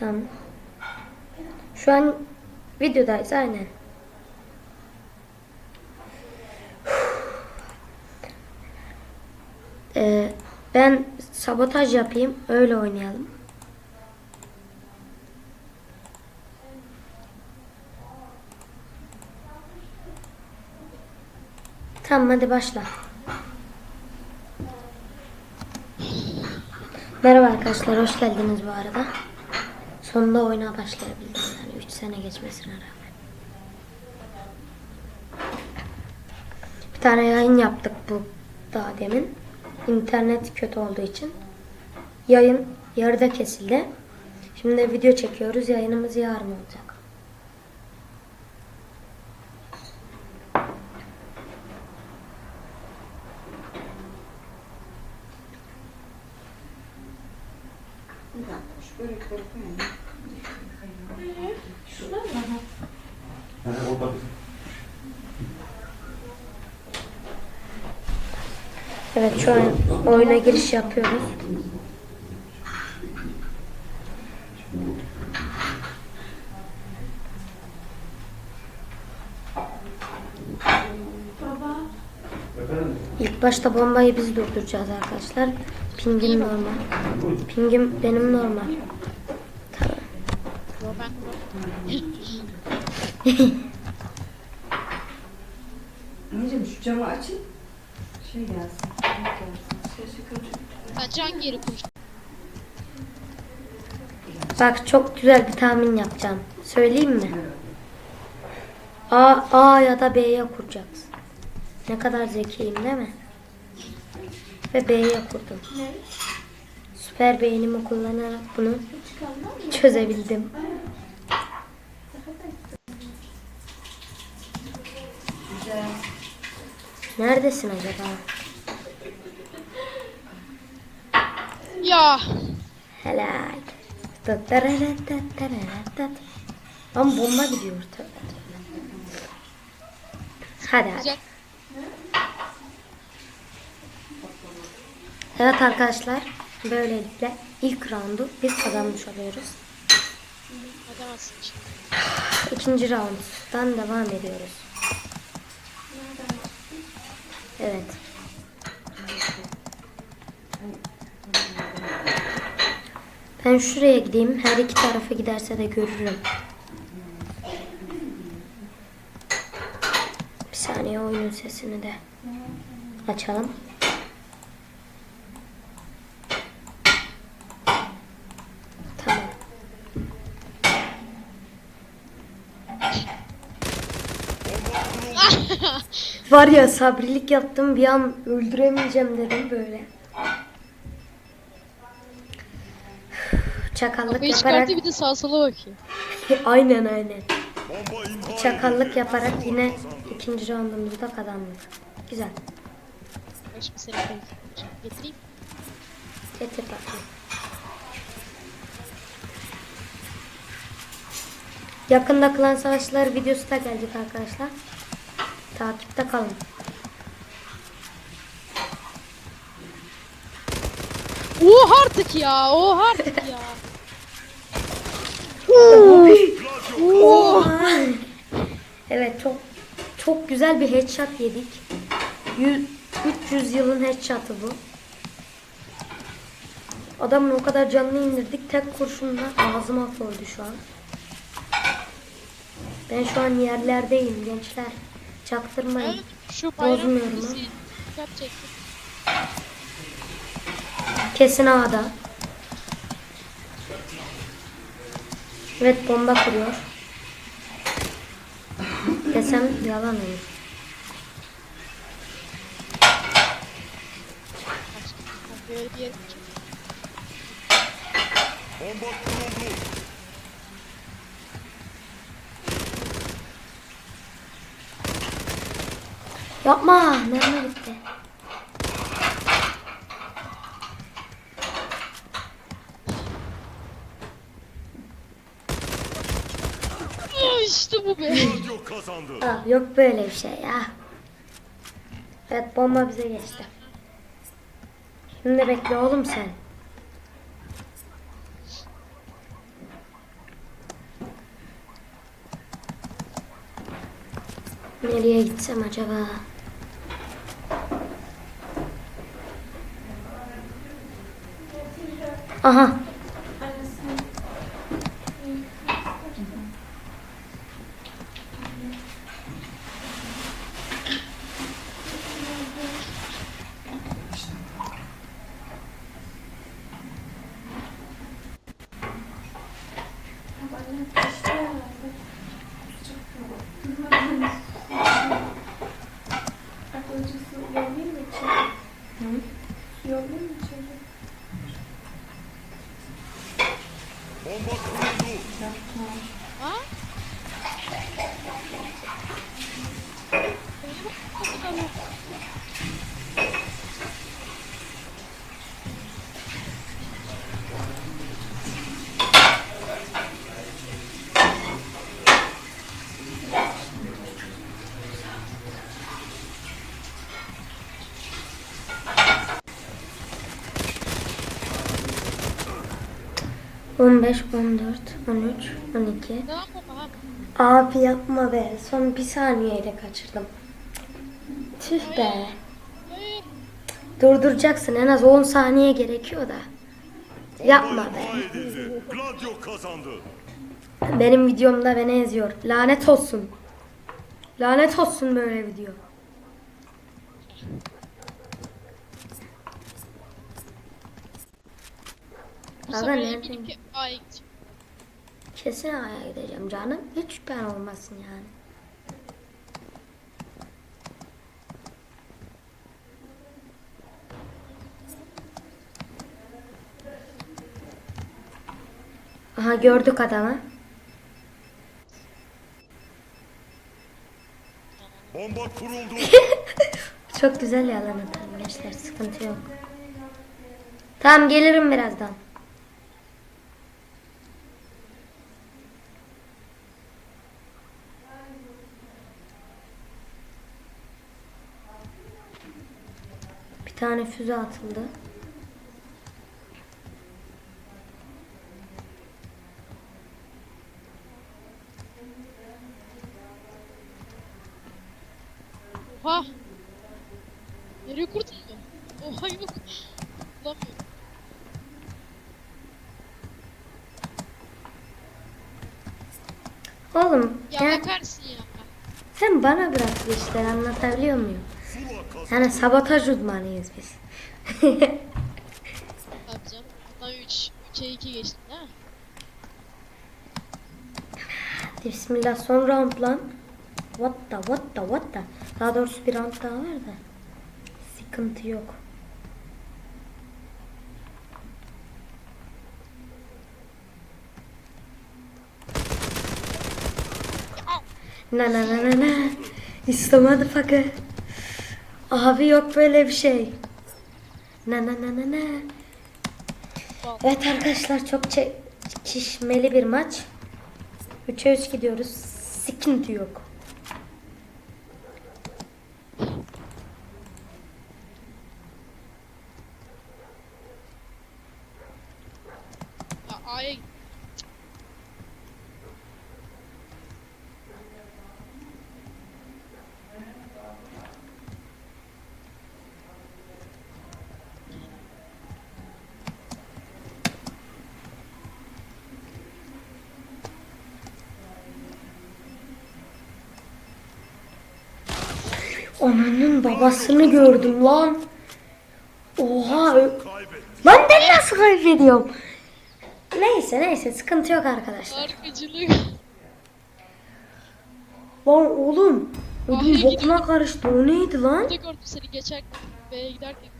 Tamam. Şu an videodayız aynen. Ee, ben sabotaj yapayım öyle oynayalım. Tamam hadi başla. Merhaba arkadaşlar hoş geldiniz bu arada. Sonunda oyuna başlayabildim yani 3 sene geçmesine rağmen. Bir tane yayın yaptık bu daha demin. İnternet kötü olduğu için. Yayın yarıda kesildi. Şimdi video çekiyoruz. Yayınımız yarın olacak. Evet şu an oyuna giriş yapıyoruz. İlk başta bombayı biz durduracağız arkadaşlar. Pingim normal. Pingim benim normal. Tamam. Anneciğim şu camı açın. Şey gelsin. Sesi kötü. ben can geri koş. Bak çok güzel bir tahmin yapacağım. Söyleyeyim mi? A, A ya da B'ye kuracaksın. Ne kadar zekiyim değil mi? Ve B'ye kurdum. Süper beynimi kullanarak bunu çözebildim. Güzel. Neredesin acaba? Ya Helal. Lan bomba gidiyor. Hadi hadi. Evet arkadaşlar. Böylelikle ilk roundu biz kazanmış oluyoruz. İkinci rounddan devam ediyoruz. Evet. Ben şuraya gideyim. Her iki tarafa giderse de görürüm. Bir saniye oyunun sesini de açalım. Tamam. Var ya sabrilik yaptım bir an öldüremeyeceğim dedim böyle. Çakallık Kafayı yaparak çıkartıyor bir de sağa sola bakıyor. aynen aynen. Çakallık yaparak yine ikinci roundumuzda kazandık. Güzel. Şimdi seni. Getireyim. Getir bakayım. Yakında klan savaşları videosu da gelecek arkadaşlar. Takipte kalın. Oha artık ya. Oha artık ya. Evet çok çok güzel bir headshot yedik. 100, 300 yılın headshot'ı bu. Adamın o kadar canını indirdik tek kurşunla ağzıma koydu şu an. Ben şu an yerlerdeyim gençler. Çaktırmayın. Şu Bozmuyorum ha. Kesin A'da. Evet bomba kuruyor. Desem yalan olur. Böyle bir Yapma. Mermi bitti. İşte bu be. Radyo kazandı. Yok böyle bir şey ya. Evet bomba bize geçti. Şimdi bekle oğlum sen. Nereye gitsem acaba? Aha. Yok. On beş, 어? 15, 14, 13, 12. Ne yapalım abi? Abi yapma be. Son bir saniyeyle kaçırdım. Tüh be. Hayır. Durduracaksın. En az 10 saniye gerekiyor da. Yapma be. Gladio kazandı. Benim videomda beni eziyor. Lanet olsun. Lanet olsun böyle video. Bu Aga sefer nereden? eminim ki A'ya gideceğim. Kesin A'ya gideceğim canım. Hiç şüphen olmasın yani. Aha gördük adamı. Bomba kuruldu. Çok güzel yalan atarım gençler sıkıntı yok. Tamam gelirim birazdan. Tane füze atıldı. Oha. Nereye kurdun mu? Oha yok. Bulamıyorum. Oğlum Ya ya bakarsın ya. sen bana bırak bu işleri anlatabiliyor muyum? Yani sabotaj uzmanıyız biz. Canım. Bundan 3. 3'e 2 geçtin değil mi? Bismillah son round lan. What the what the what the. Daha doğrusu bir round daha var da. Sıkıntı yok. Na na na na na. İstemedi fakir. Abi yok böyle bir şey. Na na na na na. Evet arkadaşlar çok çe- çekişmeli bir maç. 3'e 3 gidiyoruz. Sıkıntı yok. Ya A'ya git. Ananın babasını gördüm lan. Oha. Lan ben nasıl kaybediyorum? Neyse neyse sıkıntı yok arkadaşlar. Arkacılık. Lan oğlum. Gidiyor. bokuna karıştı. O neydi lan? Burada gördüm seni geçerken. B'ye giderken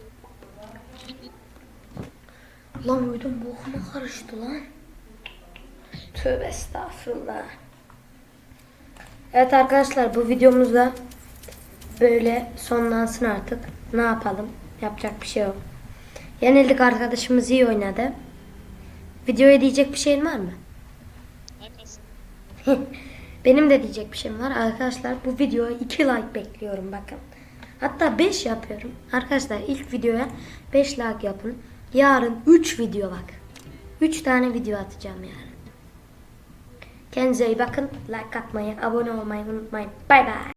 Lan ödüm bokuna karıştı lan. Tövbe estağfurullah. Evet arkadaşlar bu videomuzda böyle sonlansın artık. Ne yapalım? Yapacak bir şey yok. Yenildik arkadaşımız iyi oynadı. Videoya diyecek bir şeyin var mı? Benim de diyecek bir şeyim var. Arkadaşlar bu videoya 2 like bekliyorum bakın. Hatta 5 yapıyorum. Arkadaşlar ilk videoya 5 like yapın. Yarın 3 video bak. 3 tane video atacağım yarın. Kendinize iyi bakın. Like atmayı, abone olmayı unutmayın. Bay bay.